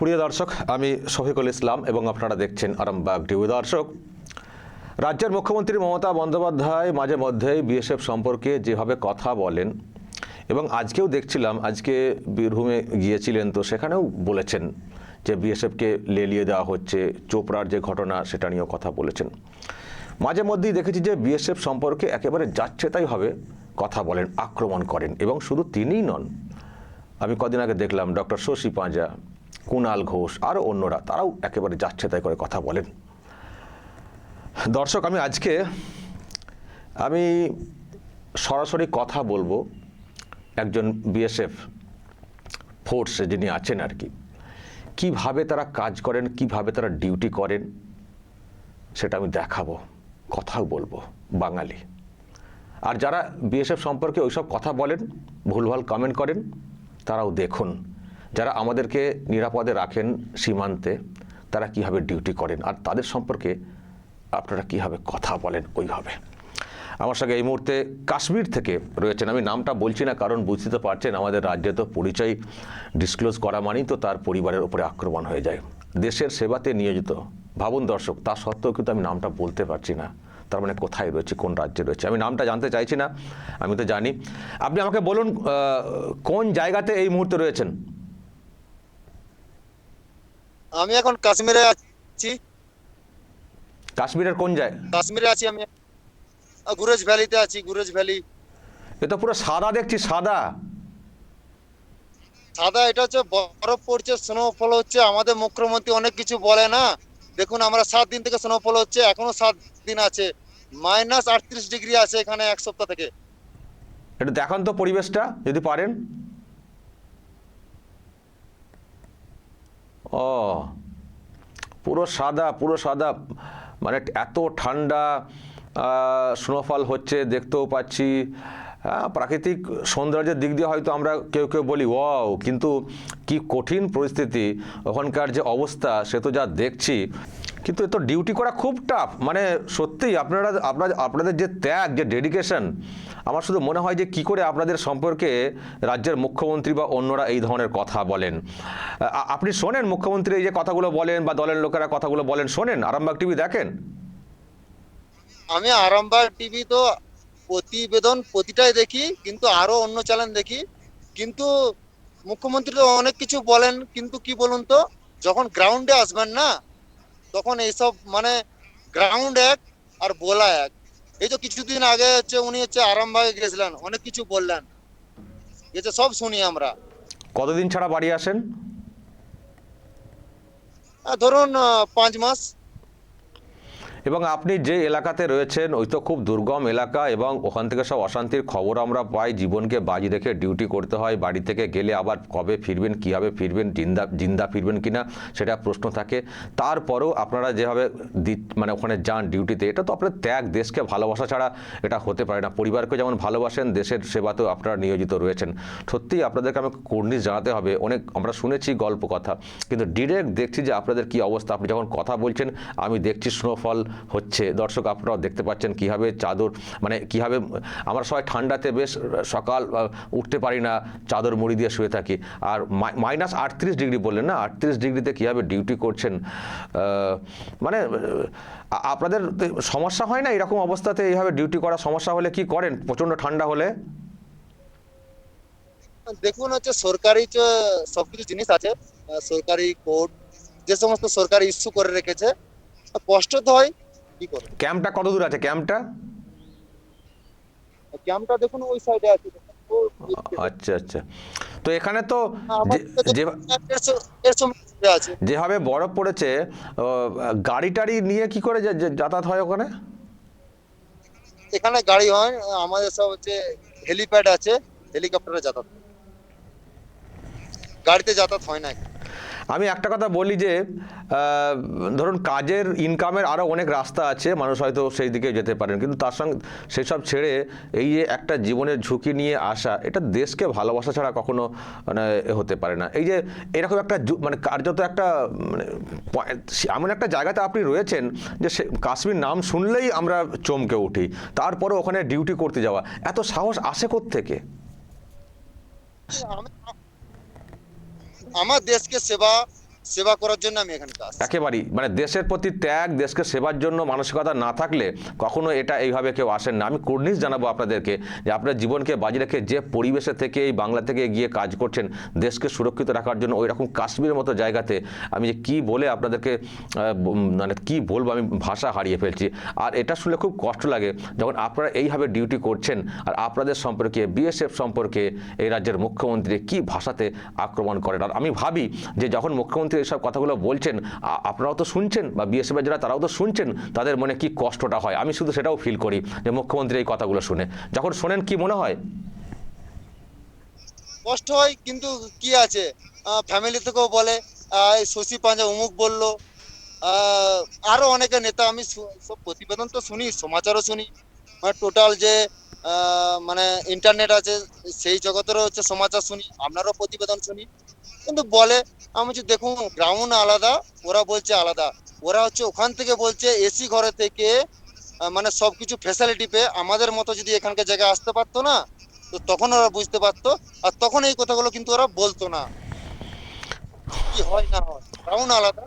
প্রিয় দর্শক, আমি শফিকুল ইসলাম এবং আপনারা দেখছেন আরামবাগ টিভি। দর্শক, রাজ্যের মুখ্যমন্ত্রী মমতা বন্দ্যোপাধ্যায় মাঝে মধ্যেই বিএসএফ সম্পর্কে যেভাবে কথা বলেন, এবং আজকেও দেখছিলাম, আজকে বীরভূমে গিয়েছিলেন তো সেখানেও বলেছেন যে বিএসএফকে লেলিয়ে দেওয়া হচ্ছে, চোপড়ার যে ঘটনা সেটা নিয়েও কথা বলেছেন। মাঝে মধ্যেই দেখেছি যে বিএসএফ সম্পর্কে একেবারে যাচ্ছে তাই হবে কথা বলেন, আক্রমণ করেন, এবং শুধু তিনিই নন, আমি কদিন আগে দেখলাম ডক্টর শশী পাঁজা কুণাল ঘোষ আরও অন্যরা, তারাও একেবারে যাচ্ছে তাই করে কথা বলেন। দর্শক, আমি আজকে, আমি সরাসরি কথা বলব একজন বিএসএফ ফোর্সে যিনি আছেন আর কি। কীভাবে তারা কাজ করেন, কীভাবে তারা ডিউটি করেন, সেটা আমি দেখাবো, কথাও বলব বাঙালি। আর যারা বিএসএফ সম্পর্কে ওইসব কথা বলেন, ভুলভাল কমেন্ট করেন, তারাও দেখুন। যারা আমাদেরকে নিরাপদে রাখেন সীমান্তে, তারা কীভাবে ডিউটি করেন? আর তাদের সম্পর্কে আপনারা কীভাবে কথা বলেন ওইভাবে? আমার সঙ্গে এই মুহূর্তে কাশ্মীর থেকে রয়েছেন। আমি নামটা বলছি না, কারণ বুঝতে তো পারছেন, আমাদের রাজ্যে তো পরিচয় ডিসক্লোজ করা মানেই তো তার পরিবারের উপরে আক্রমণ হয়ে যায়। দেশের সেবাতে নিয়োজিত ভাবুন দর্শক, তা সত্ত্বেও কিন্তু আমি নামটা বলতে পারছি না। তার মানে কোথায় রয়েছে, কোন রাজ্যে রয়েছে? আমি নামটা জানতে চাইছি না, আমি তো জানি। আপনি আমাকে বলুন কোন জায়গাতে এই মুহূর্তে রয়েছেন? আমি এখন কাশ্মীরে আছি। কাশ্মীরের কোন জায়গা কাশ্মীরে আছি আমি। গুরেজ ভ্যালিতে আছি গুরেজ ভ্যালি। এ তো পুরো সাদা দেখছি সাদা। সাদা এটা হচ্ছে বরফ পড়ছে স্নোফল হচ্ছে। আমাদের মুখ্যমন্ত্রী অনেক কিছু বলে না। দেখুন আমরা সাত দিন থেকে স্নোফল হচ্ছে এখনও সাত দিন আছে। মাইনাস আটত্রিশ ডিগ্রি আছে এখানে এক সপ্তাহ থেকে। একটু দেখান তো পরিবেশটা যদি পারেন। পুরো সাদা পুরো সাদা মানে এত ঠান্ডা স্নোফল হচ্ছে, দেখতেও পাচ্ছি। প্রাকৃতিক সৌন্দর্যের দিক দিয়ে হয়তো আমরা কেউ কেউ বলি, ওয়াও, কিন্তু কি কঠিন পরিস্থিতি, ওখানকার যে অবস্থা, সে তো যা দেখছি। কিন্তু এ তো ডিউটি করা খুব টাফ মানে সত্যিই আপনারা, আপনার, আপনাদের যে ত্যাগ, যে ডেডিকেশন আমার শুধু মনে হয় যে কি করে আপনাদের সম্পর্কে রাজ্যের মুখ্যমন্ত্রী বা অন্যরা এই ধরনের কথা বলেন। আপনি শোনেন মুখ্যমন্ত্রী এই যে কথাগুলো বলেন বা দলের লোকেরা কথাগুলো বলেন, শোনেন? আরামবাগ টিভি দেখেন? আমি আরামবাগ টিভি তো প্রতিবেদন প্রতিটাই দেখি, কিন্তু আরও অন্য চ্যানেল দেখি। কিন্তু মুখ্যমন্ত্রী তো অনেক কিছু বলেন, কিন্তু কি বলুন তো? যখন গ্রাউন্ডে আসবেন না তখন এইসব মানে গ্রাউন্ড এক আর বোলা এক। এই তো কিছুদিন আগে হচ্ছে উনি হচ্ছে আরামবাগে গেছিলেন অনেক কিছু বললেন। এতে সব শুনি আমরা। কতদিন ছাড়া বাড়ি আসেন? ধরুন পাঁচ মাস। এবং আপনি যে এলাকাতে রয়েছেন, ওই তো খুব দুর্গম এলাকা এবং ওখান থেকে সব অশান্তির খবর আমরা পাই। জীবনকে বাজি রেখে ডিউটি করতে হয়। বাড়ি থেকে গেলে আবার কবে ফিরবেন, কীভাবে ফিরবেন, জিন্দা জিন্দা ফিরবেন কি না সেটা প্রশ্ন থাকে। তারপরেও আপনারা যেভাবে মানে ওখানে যান ডিউটিতে এটা তো আপনার ত্যাগ, দেশকে ভালোবাসা ছাড়া এটা হতে পারে না। পরিবারকে যেমন ভালোবাসেন, দেশের সেবাতেও আপনারা নিয়োজিত রয়েছেন। সত্যিই আপনাদেরকে আমি কর্নিশ জানাতে হবে। অনেক আমরা শুনেছি গল্প কথা, কিন্তু ডিরেক্ট দেখছি যে আপনাদের কি অবস্থা। আপনি যখন কথা বলছেন, আমি দেখছি স্নোফল হচ্ছে। দর্শক, আপনারাও দেখতে পাচ্ছেন কীভাবে চাদর মানে কীভাবে, আমরা সবাই ঠান্ডাতে বেশ সকাল উঠতে পারি না, চাদর মুড়ি দিয়ে শুয়ে থাকি। আর মাইনাস আটত্রিশ ডিগ্রি বললেন না? আটত্রিশ ডিগ্রিতে কীভাবে ডিউটি করছেন? মানে আপনাদের সমস্যা হয় না এরকম অবস্থাতে এইভাবে ডিউটি করা সমস্যা হলে কি করেন? প্রচণ্ড ঠান্ডা হলে? দেখুন হচ্ছে সরকারি সবকিছু জিনিস আছে সরকারি কোড যে সমস্ত সরকার ইস্যু করে রেখেছে, কষ্ট তো হয় কি ক্যাম্পটা কত দূর আছে? ক্যাম্পটা ক্যাম্পটা দেখুন ওই সাইডে আছে। আচ্ছা আচ্ছা। তো এখানে তো আমার যে- থেকে যে দেড়শো দেড়শো মিটার আছে। যেভাবে বরফ পড়েছে গাড়ি টাড়ি নিয়ে কি করে যাতায়াত হয় ওখানে? এখানে গাড়ি হয় আমাদের সব হচ্ছে হেলিপ্যাড আছে হেলিকপ্টারে যাতায়াত গাড়িতে যাতায়াত হয় না আমি একটা কথা বলি যে ধরুন কাজের ইনকামের আরও অনেক রাস্তা আছে, মানুষ হয়তো সেই দিকে যেতে পারেন। কিন্তু তার সঙ্গে সেসব ছেড়ে এই যে একটা জীবনের ঝুঁকি নিয়ে আসা, এটা দেশকে ভালোবাসা ছাড়া কখনো মানে হতে পারে না। এই যে এরকম একটা মানে কার্যত একটা মানে এমন একটা জায়গাতে আপনি রয়েছেন যে সে, কাশ্মীর নাম শুনলেই আমরা চমকে উঠি তারপরে ওখানে ডিউটি করতে যাওয়া, এত সাহস আসে থেকে আমি- আমার দেশকে সেবা সেবা করার জন্য আমি এখানে একেবারেই। মানে দেশের প্রতি ত্যাগ, দেশকে সেবার জন্য মানসিকতা না থাকলে কখনো এটা এইভাবে কেউ আসেন না। আমি কুর্নিশ জানাব আপনাদেরকে যে আপনার জীবনকে বাজি রেখে যে পরিবেশে থেকে এই বাংলা থেকে গিয়ে কাজ করছেন, দেশকে সুরক্ষিত রাখার জন্য ওই রকম কাশ্মীরের মতো জায়গাতে আমি যে কী বলে আপনাদেরকে মানে কী বলব আমি, ভাষা হারিয়ে ফেলছি। আর এটা শুনলে খুব কষ্ট লাগে যখন আপনারা এইভাবে ডিউটি করছেন আর আপনাদের সম্পর্কে, বিএসএফ সম্পর্কে এই রাজ্যের মুখ্যমন্ত্রী কি ভাষাতে আক্রমণ করেন। আর আমি ভাবি যে যখন মুখ্যমন্ত্রী এইসব কথাগুলো বলছেন আপনারাও তো শুনছেন, বা বিএসএফের যারা, তারাও তো শুনছেন, তাদের মনে কি কষ্টটা হয়? আমি শুধু সেটাও ফিল করি যে মুখ্যমন্ত্রী এই কথাগুলো শুনে। যখন শোনেন, কি মনে হয়? কষ্ট হয়, কিন্তু কি আছে? ফ্যামিলি থেকেও বলে শশী পাঞ্জা অমুক বলল। আরও অনেকে নেতা, আমি সব প্রতিবেদন তো শুনি, সমাচারও শুনি। মানে টোটাল যে মানে ইন্টারনেট আছে, সেই জগতেরও হচ্ছে সমাচার শুনি, আপনারও প্রতিবেদন শুনি। কিন্তু বলে, আমি বলছি, দেখুন, গ্রাউন্ড আলাদা, ওরা বলছে আলাদা। ওরা হচ্ছে ওখান থেকে বলছে এসি ঘরে থেকে মানে সবকিছু ফ্যাসিলিটি পেয়ে আমাদের মতো যদি এখানকার জায়গায় আসতে পারতো না, তো তখন ওরা বুঝতে পারতো, আর তখন এই কথাগুলো কিন্তু ওরা বলতো না। কি হয় না হয়? গ্রাউন্ড আলাদা।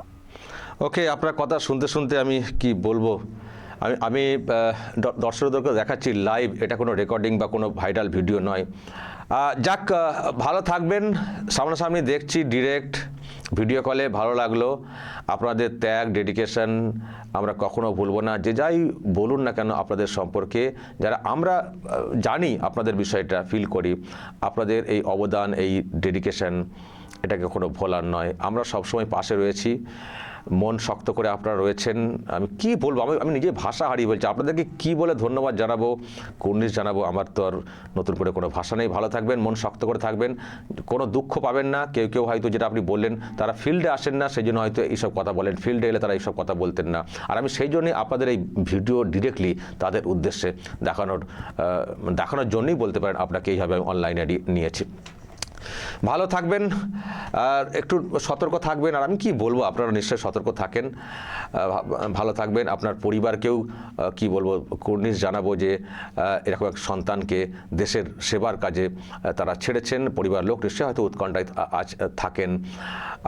ওকে, আপনার কথা শুনতে শুনতে আমি কি বলব? আমি আমি দর্শকদেরকে দেখাচ্ছি লাইভ এটা কোনো রেকর্ডিং বা কোনো ভাইরাল ভিডিও নয়। যাক ভালো থাকবেন। সামনাসামনি দেখছি ডিরেক্ট ভিডিও কলে ভালো লাগল। আপনাদের ত্যাগ ডেডিকেশন আমরা কখনো ভুলবো না। যে যাই বলুন না কেন আপনাদের সম্পর্কে, যারা আমরা জানি আপনাদের বিষয়টা ফিল করি, আপনাদের এই অবদান, এই ডেডিকেশন এটাকে কোনো ভোলার নয়। আমরা সবসময় পাশে রয়েছি। মন শক্ত করে আপনারা রয়েছেন। আমি কি বলব? আমি আমি নিজে ভাষা হারিয়ে বলছি আপনাদেরকে কি বলে ধন্যবাদ জানাব? কুর্নিশ জানাব? আমার তো আর নতুন করে কোনো ভাষা নেই। ভালো থাকবেন, মন শক্ত করে থাকবেন। কোনো দুঃখ পাবেন না। কেউ কেউ হয়তো যেটা আপনি বললেন, তারা ফিল্ডে আসেন না সেই জন্য হয়তো এইসব কথা বলেন। ফিল্ডে এলে তারা এইসব কথা বলতেন না। আর আমি সেই জন্যই আপনাদের এই ভিডিও ডিরেক্টলি তাদের উদ্দেশ্যে দেখানোর দেখানোর জন্যই বলতে পারেন, আপনাকে এইভাবে আমি অনলাইনে নিয়েছি। ভালো থাকবেন আর একটু সতর্ক থাকবেন। আর আমি কি বলব আপনারা নিশ্চয়ই সতর্ক থাকেন ভালো থাকবেন। আপনার পরিবারকেও কি বলব কুর্নিশ জানাব যে এরকম এক সন্তানকে দেশের সেবার কাজে তারা ছেড়েছেন। পরিবার লোক নিশ্চয়ই হয়তো উৎকণ্ঠায় আজ থাকেন।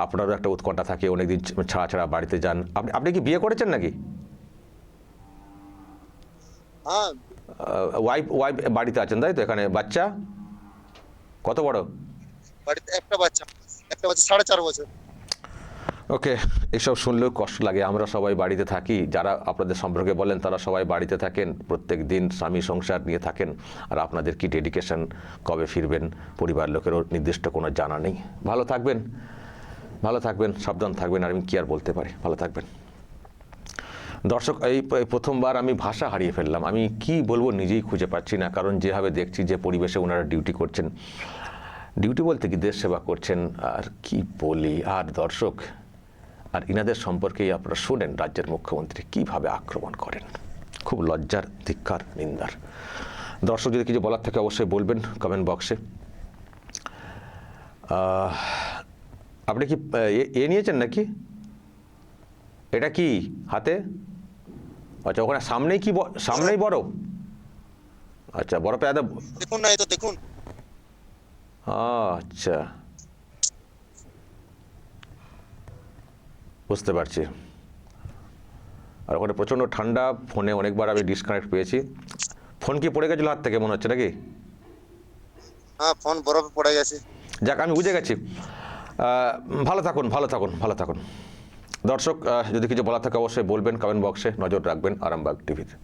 আপনারও একটা উৎকণ্ঠা থাকে অনেকদিন ছাড়া ছাড়া বাড়িতে যান। আপনি আপনি কি বিয়ে করেছেন নাকি? হ্যাঁ। ওয়াইফ ওয়াইফ বাড়িতে আছেন তাই তো? এখানে বাচ্চা? কত বড়? বাড়িতে একটা বাচ্চা একটা বাচ্চা সাড়ে চার বছর। ওকে, এসব শুনলেও কষ্ট লাগে। আমরা সবাই বাড়িতে থাকি। যারা আপনাদের সম্পর্কে বলেন, তারা সবাই বাড়িতে থাকেন। প্রত্যেক দিন স্বামী সংসার নিয়ে থাকেন। আর আপনাদের কি ডেডিকেশন কবে ফিরবেন? পরিবার লোকেরও নির্দিষ্ট কোনো জানা নেই। ভালো থাকবেন। ভালো থাকবেন। সাবধান থাকবেন। আর আমি কি আর বলতে পারি? ভালো থাকবেন। দর্শক, এই প্রথমবার আমি ভাষা হারিয়ে ফেললাম। আমি কি বলব নিজেই খুঁজে পাচ্ছি না। কারণ যেভাবে দেখছি যে পরিবেশে ওনারা ডিউটি করছেন। ডিউটি বলতে কি দেশ সেবা করছেন? আর কি বলি? আর দর্শক, আর ইনাদের সম্পর্কেই আপনারা শোনেন রাজ্যের মুখ্যমন্ত্রী কীভাবে আক্রমণ করেন। খুব লজ্জার, ধিক্কার, নিন্দার। দর্শক, যদি কিছু বলার থাকে অবশ্যই বলবেন কমেন্ট বক্সে আপনি কি, এ- নিয়েছেন নাকি? এটা কি, হাতে? আচ্ছা ওখানে সামনেই কি সামনেই বরফ? আচ্ছা বরফে এত দেখুন না তো দেখুন। আচ্ছা। বুঝতে পারছি। আর ওখানে প্রচণ্ড ঠান্ডা ফোনে অনেকবার আমি ডিসকানেক্ট পেয়েছি। ফোন কি পড়ে গেছিল হাত থেকে মনে হচ্ছে নাকি? হ্যাঁ ফোন বরফে পড়ে গেছে। যাক আমি বুঝে গেছি। ভালো থাকুন ভালো থাকুন ভালো থাকুন। দর্শক যদি কিছু বলার থাকে অবশ্যই বলবেন কমেন্ট বক্সে নজর রাখবেন আরামবাগ টিভিতে